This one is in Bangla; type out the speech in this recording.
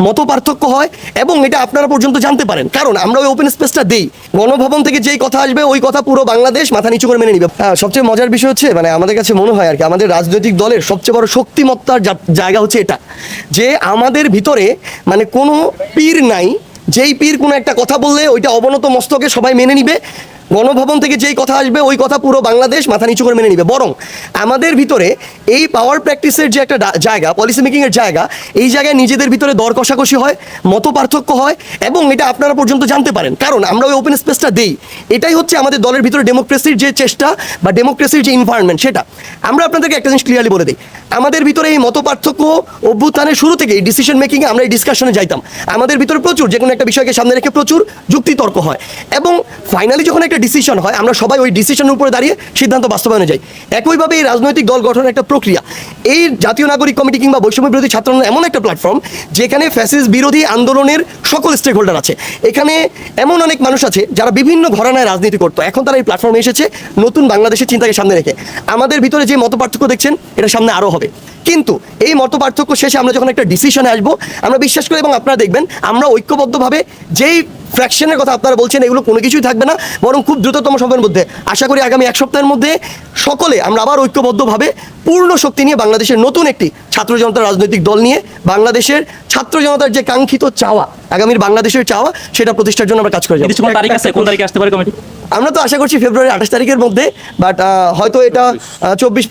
মত পার্থক্য হয় এবং এটা আপনারা পর্যন্ত জানতে পারেন। কারণ আমরা ওই ওপেন স্পেসটা দেই। গণভবন থেকে যেই কথা আসবে ওই কথা পুরো বাংলাদেশ মাথা নিচু করে মেনে নিবে। হ্যাঁ, সবচেয়ে মজার বিষয় হচ্ছে মানে আমাদের কাছে মনে হয় আর কি আমাদের রাজনৈতিক দলের সবচেয়ে বড় শক্তিমত্তার জায়গা হচ্ছে এটা। যে আমাদের ভিতরে মানে কোনো পীর নাই যেই পীর কোনো একটা কথা বললে ওইটা অবনত মস্তকে সবাই মেনে নিবে। গণভবন থেকে যেই কথা আসবে, ওই কথা পুরো বাংলাদেশ মাথা নিচু করে মেনে নিবে। বরং আমাদের ভিতরে এই পাওয়ার প্র্যাকটিসের যে একটা জায়গা পলিসি মেকিংয়ের জায়গা, এই জায়গায় নিজেদের ভিতরে দর কষাকষি হয়, মত পার্থক্য হয়, এবং এটা আপনারা পর্যন্ত জানতে পারেন। কারণ আমরা ওই ওপেন স্পেসটা দিই। এটাই হচ্ছে আমাদের দলের ভিতরে ডেমোক্রেসির যে চেষ্টা বা ডেমোক্রেসির যে ইনভায়রনমেন্ট সেটা। আমরা আপনাদেরকে একটা জিনিস ক্লিয়ারলি বলে দিই। আমাদের ভিতরে এই মত পার্থক্য অভ্যুত্থানের শুরু থেকে ডিসিশন মেকিংয়ে আমরা এই ডিসকাশনে যাইতাম। আমাদের ভিতরে প্রচুর যে কোনো একটা বিষয়কে সামনে রেখে প্রচুর যুক্তিতর্ক হয়। এবং ফাইনালি যখন একটা ডিসিশন হয়, আমরা সবাই ওই ডিসিশনের উপরে দাঁড়িয়ে সিদ্ধান্ত বাস্তবায়নে যাই। একইভাবে এই রাজনৈতিক দল গঠনের একটা প্রক্রিয়া। এই জাতীয় নাগরিক কমিটি কিংবা বৈষম্য বিরোধী ছাত্র এমন একটা প্ল্যাটফর্ম যেখানে ফ্যাসিস বিরোধী আন্দোলনের সকল স্টেক হোল্ডার আছে। এখানে এমন অনেক মানুষ আছে, যারা বিভিন্ন ঘরানায় রাজনীতি করতো। এখন তারা এই প্ল্যাটফর্মে এসেছে, নতুন বাংলাদেশের চিন্তাকে সামনে রেখে। আমাদের ভিতরে যে মত পার্থক্য দেখছেন, এটা সামনে আরও হবে। কিন্তু এই মত পার্থক্য শেষে আমরা যখন একটা ডিসিশনে আসব, আমরা বিশ্বাস করি এবং আপনারা দেখবেন, আমরা ঐক্যবদ্ধভাবে যেই ফ্র্যাকশনের কথা আপনারা বলছেন এগুলো কোনো কিছুই থাকবে না বরং খুব দ্রুততম সময়ের মধ্যে। আশা করি আগামী এক সপ্তাহের মধ্যে সকলে আমরা আবার ঐক্যবদ্ধভাবে পূর্ণ শক্তি নিয়ে বাংলাদেশের নতুন একটি ছাত্র জনতার রাজনৈতিক দল নিয়ে বাংলাদেশের ছাত্র জনতার যে কাঙ্ক্ষিত চাওয়া আগামীর বাংলাদেশের চাওয়া সেটা প্রতিষ্ঠার জন্য আমরা কাজ করে যাব। আমরা তো আশা করছি ফেব্রুয়ারি আঠাশ তারিখের মধ্যে বাট হয়তো এটা চব্বিশ